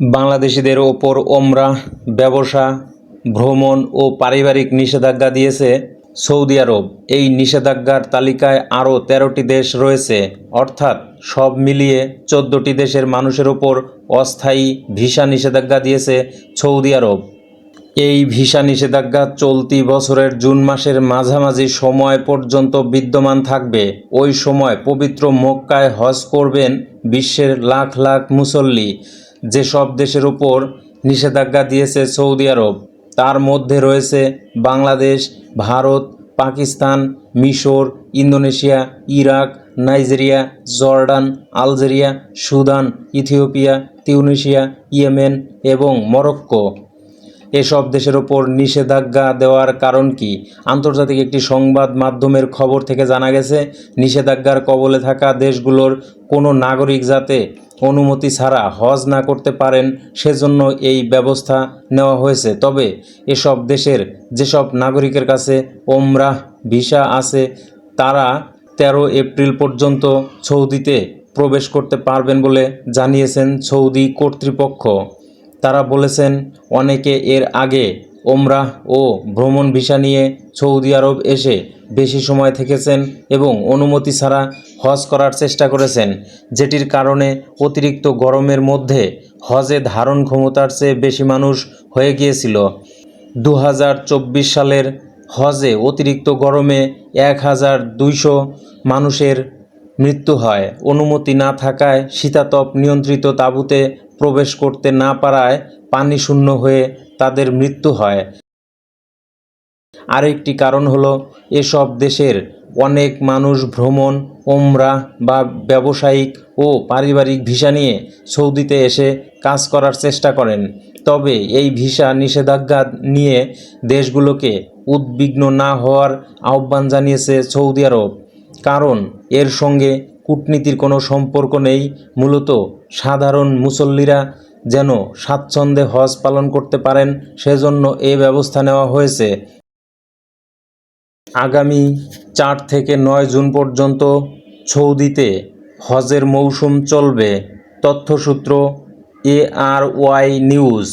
বাংলাদেশিদের ওপর ওমরাহ ব্যবসা, ভ্রমণ ও পারিবারিক নিষেধাজ্ঞা দিয়েছে সৌদি আরব। এই নিষেধাজ্ঞার তালিকায় আরও তেরোটি দেশ রয়েছে, অর্থাৎ সব মিলিয়ে চোদ্দোটি দেশের মানুষের ওপর অস্থায়ী ভিসা নিষেধাজ্ঞা দিয়েছে সৌদি আরব। এই ভিসা নিষেধাজ্ঞা চলতি বছরের জুন মাসের মাঝামাঝি সময় পর্যন্ত বিদ্যমান থাকবে। ওই সময় পবিত্র মক্কায় হজ করবেন বিশ্বের লাখ লাখ মুসল্লি। যেসব দেশের উপর নিষেধাজ্ঞা দিয়েছে সৌদি আরব, তার মধ্যে রয়েছে বাংলাদেশ, ভারত, পাকিস্তান, মিশর, Indonesia, Iraq, Nigeria, Jordan, Algeria, Sudan, Ethiopia, Tunisia, Yemen এবং মরক্কো। এসব দেশের ওপর নিষেধাজ্ঞা দেওয়ার কারণ কি? আন্তর্জাতিক একটি সংবাদ মাধ্যমের খবর থেকে জানা গেছে, নিষেধাজ্ঞার কবলে থাকা দেশগুলোর কোনো নাগরিক যাতে অনুমতি ছাড়া হজ না করতে পারেন, সেজন্য এই ব্যবস্থা নেওয়া হয়েছে। তবে এসব দেশের যেসব নাগরিকের কাছে ওমরাহ ভিসা আছে, তারা তেরো এপ্রিল পর্যন্ত সৌদিতে প্রবেশ করতে পারবেন বলে জানিয়েছেন সৌদি কর্তৃপক্ষ। তারা বলেছেন, অনেকে এর আগে ওমরাহ ও ভ্রমণ ভিসা নিয়ে সৌদি আরব এসে বেশি সময় থেকেছেন এবং অনুমতি ছাড়া হজ করার চেষ্টা করেছেন, যেটির কারণে অতিরিক্ত গরমের মধ্যে হজে ধারণ ক্ষমতার চেয়ে বেশি মানুষ হয়ে গিয়েছিল। দু হাজার চব্বিশ সালের হজে অতিরিক্ত গরমে এক হাজার দুইশো মানুষের মৃত্যু হয়। অনুমতি না থাকায় শীতাতপ নিয়ন্ত্রিত তাঁবুতে প্রবেশ করতে না পারায় পানি শূন্য হয়ে তাদের মৃত্যু হয়। আরেকটি কারণ হলো, এসব দেশের অনেক মানুষ ভ্রমণ ওমরা বা ব্যবসায়িক ও পারিবারিক ভিসা নিয়ে সৌদিতে এসে কাজ করার চেষ্টা করেন। তবে এই ভিসা নিষেধাজ্ঞা নিয়ে দেশগুলোকে উদ্বিগ্ন না হওয়ার আহ্বান জানিয়েছে সৌদি আরব। কারণ এর সঙ্গে কূটনীতির কোনো সম্পর্ক নেই, মূলত সাধারণ মুসল্লিরা যেন স্বাচ্ছন্দ্যে হজ পালন করতে পারেন, সেজন্য এ ব্যবস্থা নেওয়া হয়েছে। আগামী চার থেকে নয় জুন পর্যন্ত সৌদিতে হজের মৌসুম চলবে, তথ্যসূত্র এ আর ওয়াই নিউজ।